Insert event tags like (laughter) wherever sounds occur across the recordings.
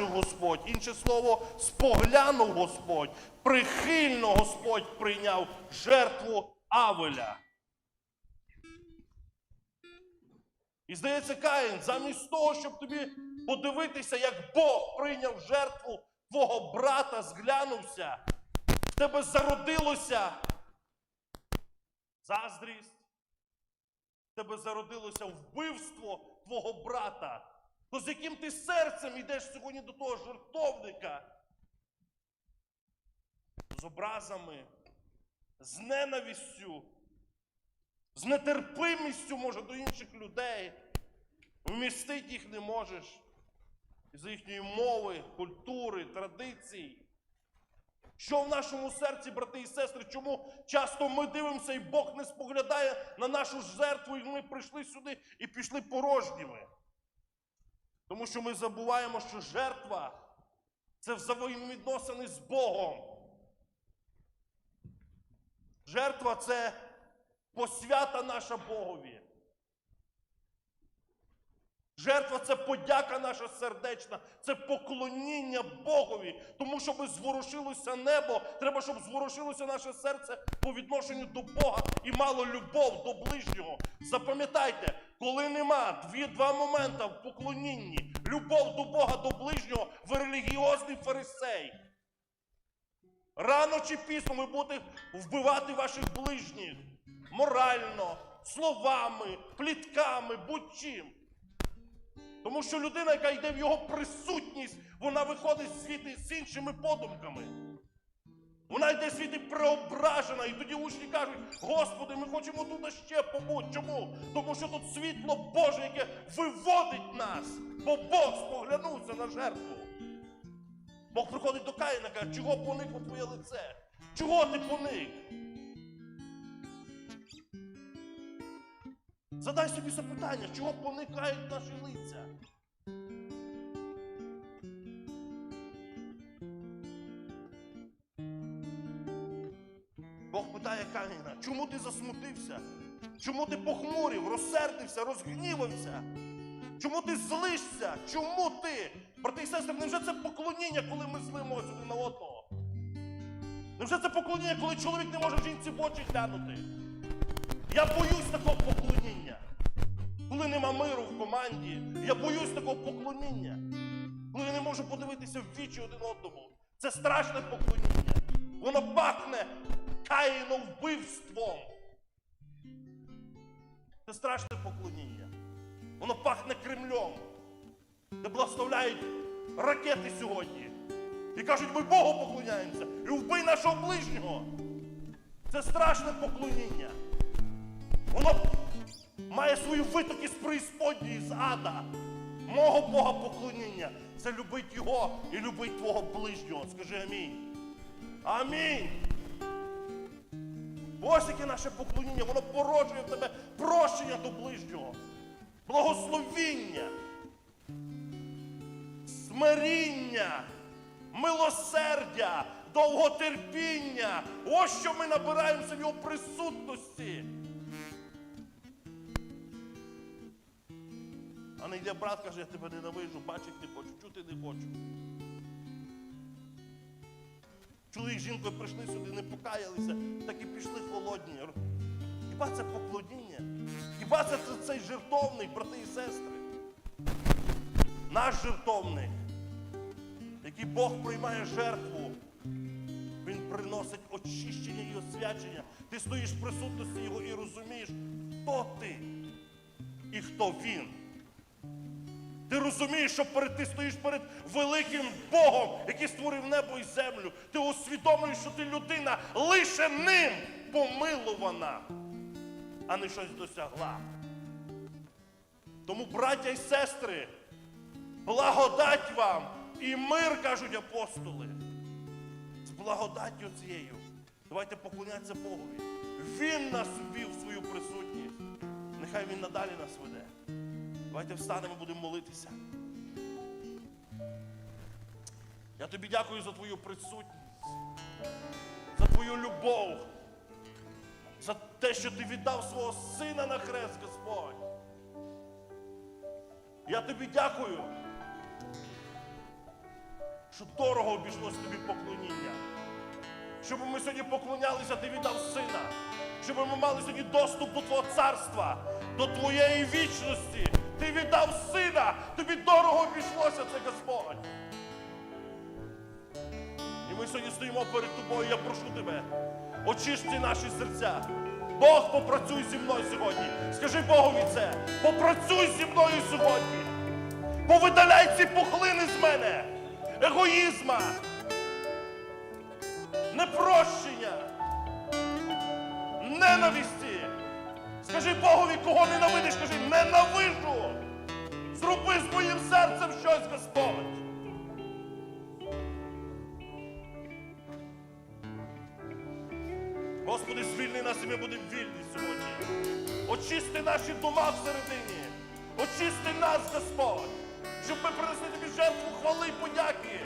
зауважив Господь, інше слово, споглянув Господь, прихильно Господь прийняв жертву Авеля. І здається, Каїн, замість того, щоб тобі подивитися, як Бог прийняв жертву твого брата, зглянувся, в тебе зародилося заздрість, в тебе зародилося вбивство твого брата. То з яким ти серцем йдеш сьогодні до того жертовника? З образами, з ненавистю, з нетерпимістю, може, до інших людей. Вмістити їх не можеш. Із-за їхньої мови, культури, традицій. Що в нашому серці, брати і сестри, чому часто ми дивимося і Бог не споглядає на нашу жертву, і ми прийшли сюди і пішли порожніми? Тому що ми забуваємо, що жертва це взаємовідносини з Богом. Жертва це посвята наша Богові. Жертва це подяка наша сердечна, це поклоніння Богові. Тому щоб зворушилося небо, треба, щоб зворушилося наше серце по відношенню до Бога і мало любов до ближнього. Запам'ятайте, коли нема дві, два моменти в поклонінні, любов до Бога, до ближнього, ви релігіозний фарисей. Рано чи пізно ви будете вбивати ваших ближніх морально, словами, плітками, будь-чим. Тому що людина, яка йде в його присутність, вона виходить звідти з іншими подумками. Вона йде звідти преображена, і тоді учні кажуть: Господи, ми хочемо тут ще побути. Чому? Тому що тут світло Боже, яке виводить нас, бо Бог споглянувся на жертву. Бог приходить до Каїна і каже, чого поникло твоє лице? Чого ти поник? Задай собі запитання, чого поникають наші лиця? Бог питає Каїна, чому ти засмутився? Чому ти похмурів, розсердився, розгнівався? Чому ти злишся? Чому ти? Брати і сестри, невже це поклоніння, коли ми злимося один на одного? Невже це поклоніння, коли чоловік не може жінці в очі глянути? Я боюсь такого поклоніння. Коли нема миру в команді, я боюсь такого поклоніння. Коли я не можу подивитися в вічі один одному. Це страшне поклоніння. Воно пахне каїном вбивством. Це страшне поклоніння. Воно пахне Кремлем, де благословляють ракети сьогодні. І кажуть, ми Богу поклоняємося. І вбий нашого ближнього. Це страшне поклоніння. Воно має свої витоки з преісподньої, з ада. Мого Бога поклоніння. Це любить Його і любить твого ближнього. Скажи амінь. Амінь. Ось яке наше поклоніння, воно породжує в тебе прощення до ближнього, благословіння, смиріння, милосердя, довготерпіння. Ось що ми набираємося в його присутності. Не йде брат, каже, я тебе ненавижу, бачити не хочу, чути не хочу. Чоловік з жінкою прийшли сюди, не покаялися, так і пішли холодні. Хіба це поклоніння? Хіба це цей жертовник, брати і сестри? Наш жертовник, який Бог приймає жертву, Він приносить очищення і освячення. Ти стоїш в присутності Його і розумієш, хто ти і хто він. Ти розумієш, що перед, ти стоїш перед великим Богом, який створив небо і землю. Ти усвідомлюєш, що ти людина лише ним помилувана, а не щось досягла. Тому, браття і сестри, благодать вам і мир, кажуть апостоли. З благодаттю цією. Давайте поклонятися Богові. Він нас ввів в свою присутність. Нехай Він надалі нас веде. Давайте встанемо, будемо молитися. Я тобі дякую за твою присутність, за твою любов, за те, що ти віддав свого сина на хрест, Господь. Я тобі дякую, що дорого обійшлось тобі поклоніння. Щоб ми сьогодні поклонялися, ти віддав сина. Щоб ми мали сьогодні доступ до Твого царства, до Твоєї вічності. Ти віддав сина, тобі дорого обійшлося це Господь. І ми сьогодні стоїмо перед тобою. Я прошу тебе, очисти наші серця. Бог, попрацюй зі мною сьогодні. Скажи Богові це. Попрацюй зі мною сьогодні. Повидаляй ці пухлини з мене, егоїзма, непрощення, ненависті. Скажи Богові, кого ненавидиш, скажи, ненавижу. Зроби з моїм серцем щось, Господь. Господи, звільни нас і ми будемо вільні сьогодні. Очисти наші дома всередині. Очисти нас, Господь, щоб ми принесли тобі жертву хвали і подяки,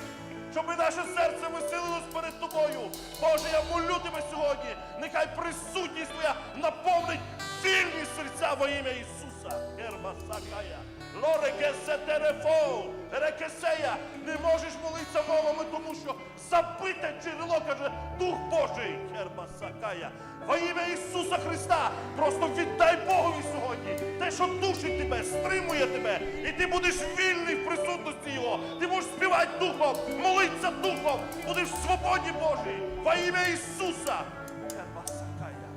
щоб наше серце веселилось перед тобою. Боже, я молю тебе сьогодні. Нехай присутність Твоя наповнить вільні серця во ім'я Ісуса. Герба сакая. Лорекесе терефо, рекесея. Не можеш молитися мовами, тому що забите джерело, каже Дух Божий. Герба сакая. Во ім'я Ісуса Христа просто віддай Богові сьогодні те, що душить тебе, стримує тебе, і ти будеш вільний в присутності Його. Ти будеш співати Духом, молитися Духом, будеш в свободі Божій. Во ім'я Ісуса. Герба сакая.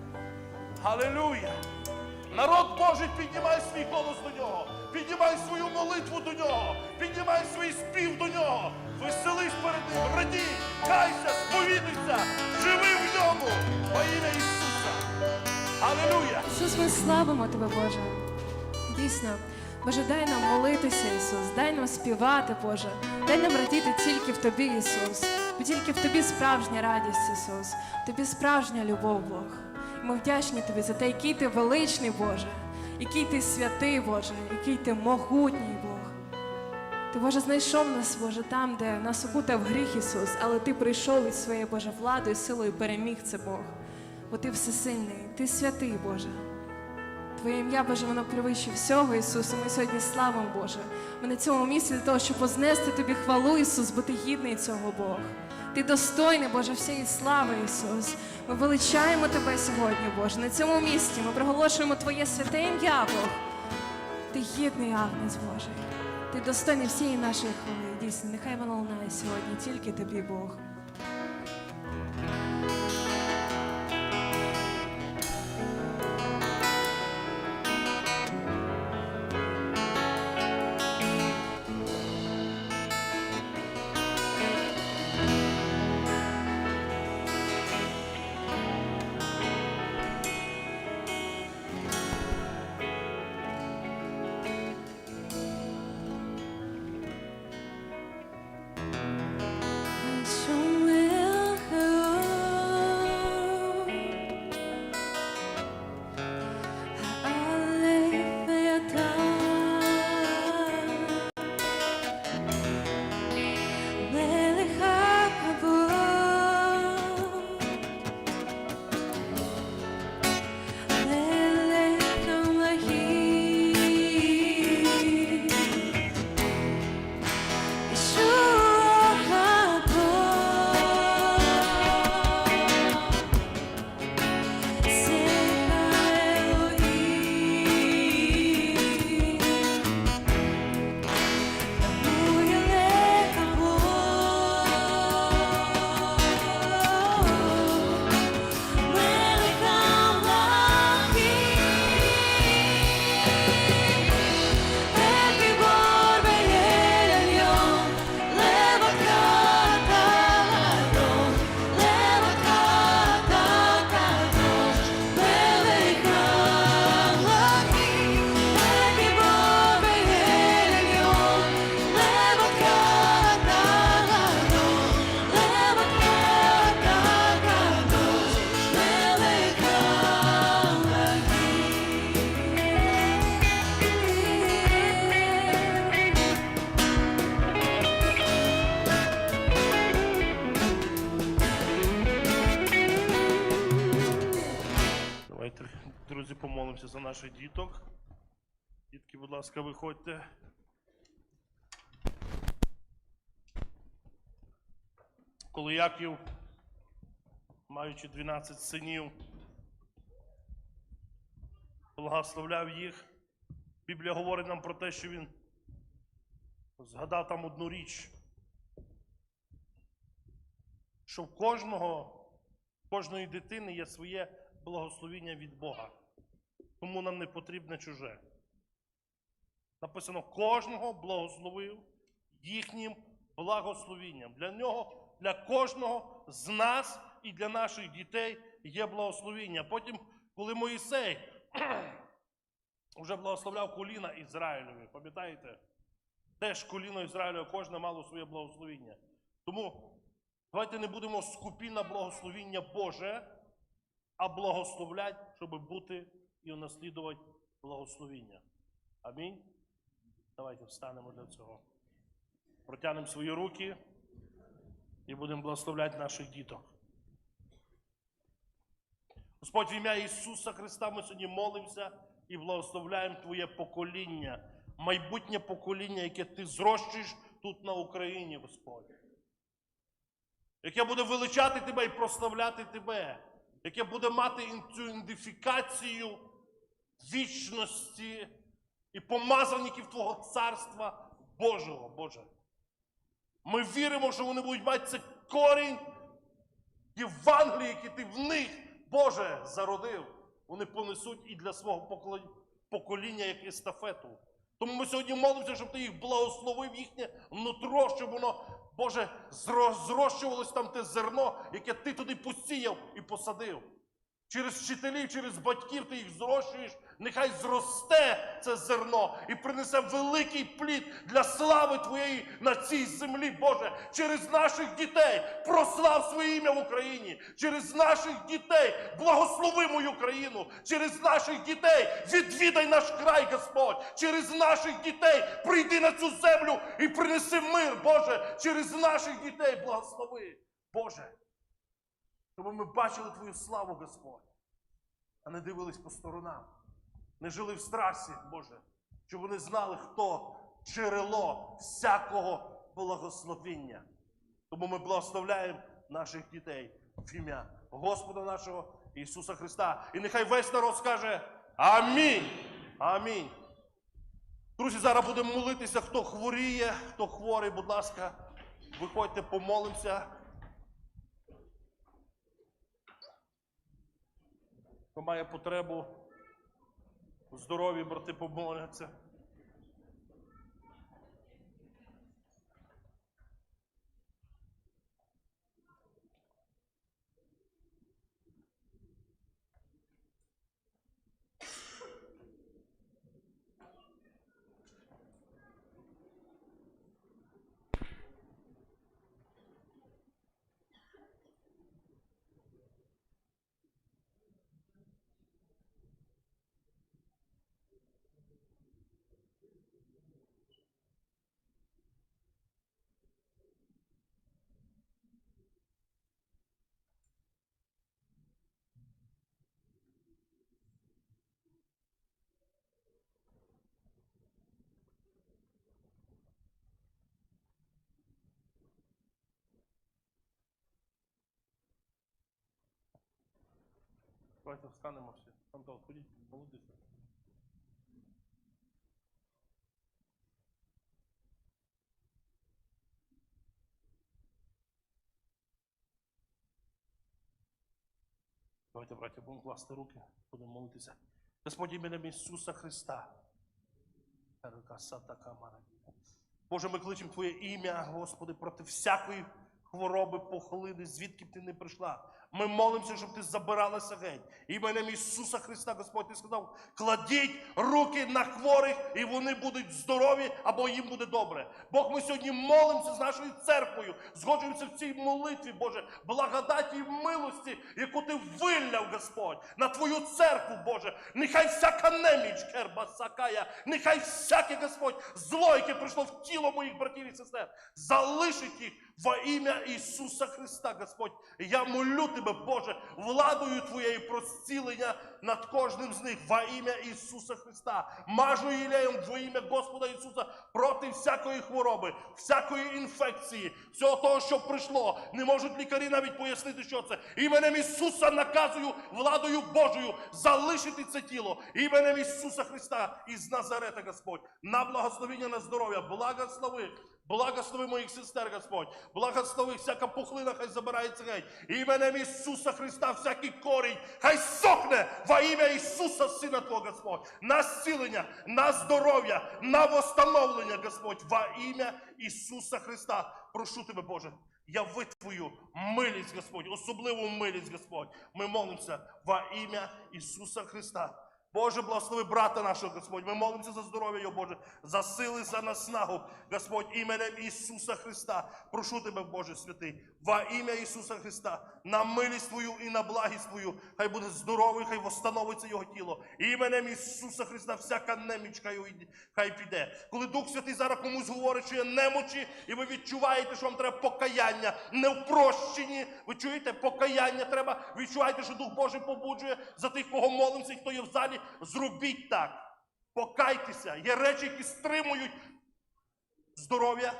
Халилуя! Народ Божий, піднімай свій голос до нього, піднімай свою молитву до нього, піднімай свій спів до нього, веселись перед ним, радій, кайся, сповідуйся, живи в ньому. Во ім'я Ісуса. Алілуя! Ісус, ми славимо Тебе, Боже. Дійсно, Боже, дай нам молитися, Ісус, дай нам співати, Боже, дай нам радіти тільки в Тобі, Ісус, бо тільки в Тобі справжня радість, Ісус, в Тобі справжня любов, Бог. Ми вдячні Тобі за те, який Ти величний, Боже, який Ти святий, Боже, який Ти могутній, Бог. Ти, Боже, знайшов нас, Боже, там, де нас окутав гріх Ісус, але Ти прийшов із своєю Боже владою, силою, переміг це Бог. Бо Ти всесильний, Ти святий, Боже. Твоє ім'я, Боже, воно превище всього, Ісус. І Ми сьогодні славимо, Боже. Ми на цьому місці для того, щоб вознести Тобі хвалу, Ісус, бо Ти гідний цього Бог. Ти достойний, Боже, всієї слави, Ісус. Ми величаємо Тебе сьогодні, Боже. На цьому місці ми проголошуємо Твоє святе ім'я, Бог. Ти гідний Агнець Божий. Ти достойний всієї нашої хвилини. Дійсно, нехай воно лунає сьогодні, тільки тобі, Бог. наших діток. Дітки, будь ласка, виходьте. Коли Яків, маючи 12 синів, благословляв їх, Біблія говорить нам про те, що він згадав там одну річ, що в кожного, в кожної дитини є своє благословіння від Бога. Тому нам не потрібне чуже. Написано, кожного благословив їхнім благословінням. Для нього, для кожного з нас і для наших дітей є благословіння. Потім, коли Моїсей (clears throat) вже благословляв коліна Ізраїлеві, пам'ятаєте? Теж коліно Ізраїлю кожне мало своє благословіння. Тому давайте не будемо скупі на благословіння Боже, а благословлять, щоб бути і унаслідувати благословіння. Амінь. Давайте встанемо для цього. Протягнемо свої руки і будемо благословляти наших діток. Господь, в ім'я Ісуса Христа ми сьогодні молимося і благословляємо Твоє покоління, майбутнє покоління, яке Ти зрощуєш тут на Україні, Господь. Яке буде величати Тебе і прославляти Тебе, яке буде мати цю ідентифікацію вічності і помазаників Твого Царства Божого, Боже. Ми віримо, що вони будуть мати цей корінь Євангелії, який ти в них, Боже, зародив. Вони понесуть і для свого покоління, як естафету. Тому ми сьогодні молимося, щоб ти їх благословив їхнє нутро, щоб воно, Боже, зро- зрощувалось там те зерно, яке ти туди посіяв і посадив. Через вчителів, через батьків ти їх зрощуєш, нехай зросте це зерно і принесе великий плід для слави Твоєї на цій землі, Боже, через наших дітей прослав своє ім'я в Україні, через наших дітей благослови мою країну, через наших дітей відвідай наш край, Господь, через наших дітей прийди на цю землю і принеси мир, Боже, через наших дітей благослови, Боже. Щоб ми бачили Твою славу, Господь, а не дивились по сторонам, не жили в страсі, Боже, щоб вони знали, хто джерело всякого благословіння. Тому ми благословляємо наших дітей в ім'я Господа нашого Ісуса Христа. І нехай весь народ скаже Амінь. Амінь. Друзі, зараз будемо молитися, хто хворіє, хто хворий, будь ласка, виходьте, помолимося. Хто має потребу здорові брати, помоляться. Давайте встанемо всі. Антон, ходіть, молитися. Давайте, браття, будемо класти руки, будемо молитися. Господь іменем Ісуса Христа. Боже, ми кличемо Твоє ім'я, Господи, проти всякої хвороби, похолини, звідки б ти не прийшла. Ми молимося, щоб ти забиралася геть. Іменем Ісуса Христа, Господь, ти сказав, кладіть руки на хворих, і вони будуть здорові, або їм буде добре. Бог, ми сьогодні молимося з нашою церквою, згоджуємося в цій молитві, Боже, благодаті і милості, яку ти виляв, Господь, на Твою церкву, Боже. Нехай всяка неміч, керба сакая, нехай всяке, Господь, зло, яке прийшло в тіло моїх братів і сестер, залишить їх во ім'я Ісуса Христа, Господь. Я молю тебе, Боже, владою Твоєю про зцілення над кожним з них во ім'я Ісуса Христа. Мажу ілеєм во ім'я Господа Ісуса проти всякої хвороби, всякої інфекції, всього того, що прийшло. Не можуть лікарі навіть пояснити, що це. Іменем Ісуса наказую владою Божою залишити це тіло. Іменем Ісуса Христа із Назарета, Господь. На благословення на здоров'я. Благослови. Благослови моїх сестер, Господь. Благослови всяка пухлина, хай забирається геть. Іменем Ісуса Христа, всякий корінь, хай сохне во ім'я Ісуса, Сина Твого, Господь. На зцілення, на здоров'я, на восстановлення, Господь, во ім'я Ісуса Христа. Прошу тебе, Боже, яви Твою милість, Господь, особливу милість, Господь. Ми молимося во ім'я Ісуса Христа. Боже, благослови брата нашого, Господь. Ми молимося за здоров'я його, Боже, за сили, за наснагу, Господь, іменем Ісуса Христа. Прошу тебе, Боже святий, во ім'я Ісуса Христа, на милість Твою і на благість Твою. Хай буде здоровий, хай восстановиться його тіло. Іменем Ісуса Христа, всяка неміч, хай, хай піде. Коли Дух Святий зараз комусь говорить, що є немочі, і ви відчуваєте, що вам треба покаяння, не в прощенні. Ви чуєте, покаяння треба. Відчуваєте, що Дух Божий побуджує за тих, кого молимося, і хто є в залі. Зробіть так. Покайтеся. Є речі, які стримують здоров'я,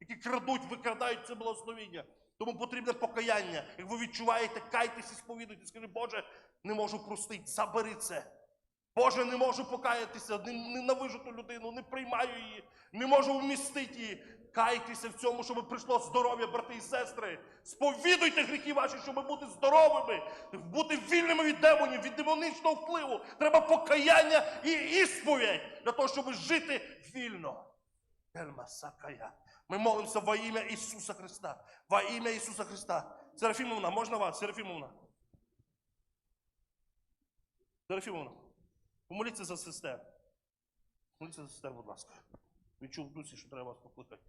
які крадуть, викрадають це благословіння. Тому потрібне покаяння. Як ви відчуваєте, кайтеся, сповідуйте, скажи, Боже, не можу простити, забери це. Боже, не можу покаятися, ненавижу ту людину, не приймаю її, не можу вмістити її. Кайтеся в цьому, щоб прийшло здоров'я, брати і сестри. Сповідуйте гріхи ваші, щоб бути здоровими, бути вільними від демонів, від демонічного впливу. Треба покаяння і ісповідь для того, щоб жити вільно. Ми молимося во ім'я Ісуса Христа. Во ім'я Ісуса Христа. Серафімовна, можна вас? Серафімовна. Серафімовна, помоліться за сестер. Помоліться за сестер, будь ласка. Відчув в дусі, що треба вас покликати.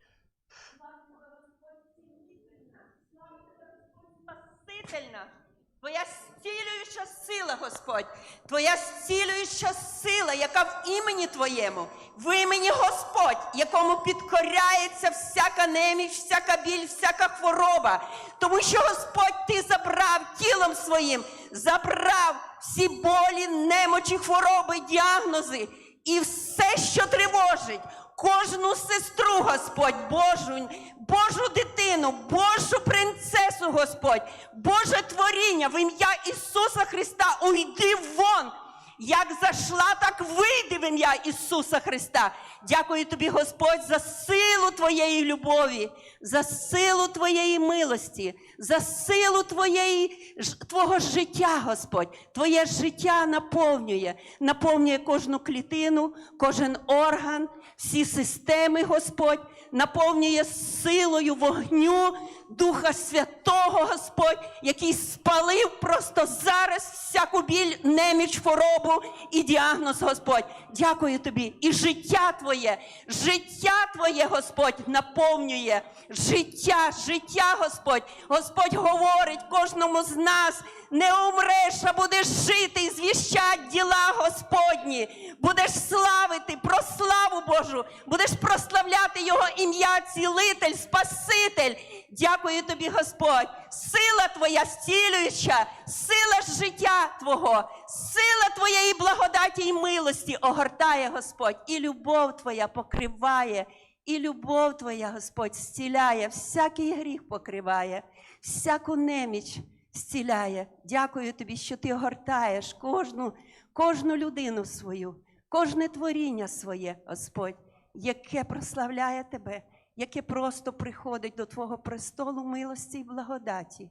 Твоя зцілююча сила, Господь, Твоя зцілююча сила, яка в імені Твоєму, в імені Господь, якому підкоряється всяка неміч, всяка біль, всяка хвороба. Тому що Господь Ти забрав тілом своїм, забрав всі болі, немочі, хвороби, діагнози і все, що тривожить. Кожну сестру, Господь, Божу, Божу дитину, Божу принцесу, Господь, Боже творіння в ім'я Ісуса Христа, уйди вон. Як зайшла, так вийди в ім'я Ісуса Христа. Дякую тобі, Господь, за силу Твоєї любові, за силу Твоєї милості, за силу Твоєї, Твого життя, Господь. Твоє життя наповнює, наповнює кожну клітину, кожен орган, всі системи, Господь, наповнює силою вогню Духа Святого, Господь, який спалив просто зараз всяку біль, неміч, хворобу і діагноз, Господь. Дякую тобі. І життя Твоє, життя Твоє, Господь, наповнює життя, життя, Господь. Господь говорить кожному з нас. Не умреш, а будеш жити і звіщать діла Господні. Будеш славити про славу Божу, будеш прославляти Його ім'я, цілитель, Спаситель. Дякую тобі, Господь. Сила Твоя зцілююча, сила життя Твого, сила Твоєї благодаті і милості огортає, Господь, і любов Твоя покриває, і любов Твоя, Господь, зціляє, всякий гріх покриває, всяку неміч зціляє. Дякую тобі, що ти огортаєш кожну, кожну людину свою, кожне творіння своє, Господь, яке прославляє тебе, яке просто приходить до Твого престолу милості і благодаті.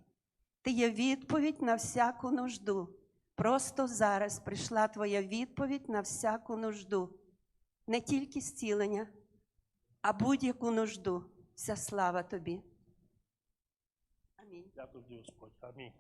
Ти є відповідь на всяку нужду. Просто зараз прийшла твоя відповідь на всяку нужду. Не тільки зцілення, а будь-яку нужду. Вся слава тобі. Амінь. Дякую, Господь. Амінь.